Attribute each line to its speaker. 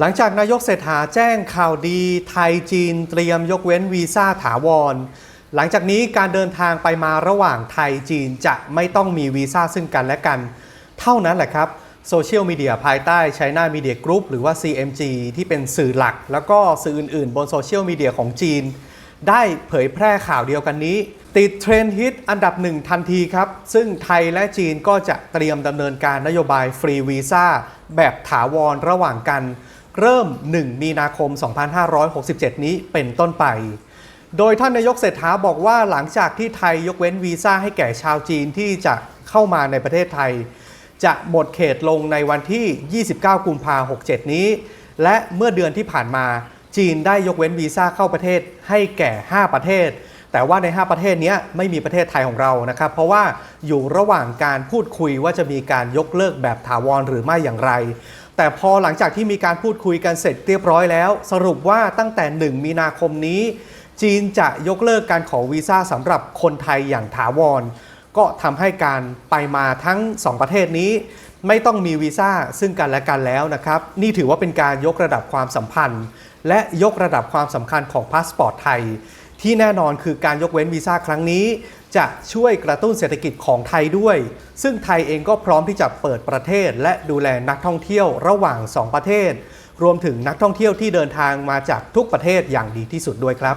Speaker 1: หลังจากนายกเศรษฐาแจ้งข่าวดีไทยจีนเตรียมยกเว้นวีซ่าถาวร หลังจากนี้การเดินทางไปมาระหว่างไทยจีนจะไม่ต้องมีวีซ่าซึ่งกันและกัน เท่านั้นแหละครับโซเชียลมีเดียภายใต้ China Media Group หรือว่า CMG ที่เป็นสื่อหลัก แล้วก็สื่ออื่นๆ บนโซเชียลมีเดียของจีน ได้เผยแพร่ข่าวเดียวกันนี้ ติดเทรนด์ฮิตอันดับหนึ่งทันทีครับ ซึ่งไทยและจีนก็จะเตรียมดำเนินการนโยบายฟรีวีซ่าแบบถาวรระหว่างกัน เริ่ม 1 มีนาคม 2567 นี้เป็นต้นไป โดยท่านนายกเศรษฐาบอกว่าหลังจากที่ไทยยกเว้นวีซ่าให้แก่ชาวจีนที่จะเข้ามาในประเทศไทย จะหมดเขตลงในวันที่ 29 กุมภาพันธ์ 67 นี้ และเมื่อเดือนที่ผ่านมาจีนได้ยกเว้นวีซ่าเข้าประเทศให้แก่ 5 ประเทศ แต่ว่าใน 5 ประเทศนี้ไม่มีประเทศไทยของเรานะครับ เพราะว่าอยู่ระหว่างการพูดคุยว่าจะมีการยกเลิกแบบถาวรหรือไม่อย่างไร แต่พอหลังจากที่มีการพูดคุยกันเสร็จเรียบร้อยแล้ว สรุปว่าตั้งแต่ 1 มีนาคมนี้ จีนจะยกเลิกการขอวีซ่าสำหรับคนไทยอย่างถาวร ก็ทำให้การไปมาทั้ง 2 ประเทศนี้ ไม่ต้องมีวีซ่าซึ่งกันและกันแล้วนะครับ นี่ถือว่าเป็นการยกระดับความสัมพันธ์ และยกระดับความสำคัญของพาสปอร์ตไทย ที่แน่นอนคือการยกเว้นวีซ่าครั้งนี้ จะช่วยกระตุ้นเศรษฐกิจของไทยด้วย ซึ่งไทยเองก็พร้อมที่จะเปิดประเทศ และดูแลนักท่องเที่ยวระหว่าง 2 ประเทศ รวมถึงนักท่องเที่ยวที่เดินทางมาจากทุกประเทศอย่างดีที่สุดด้วยครับ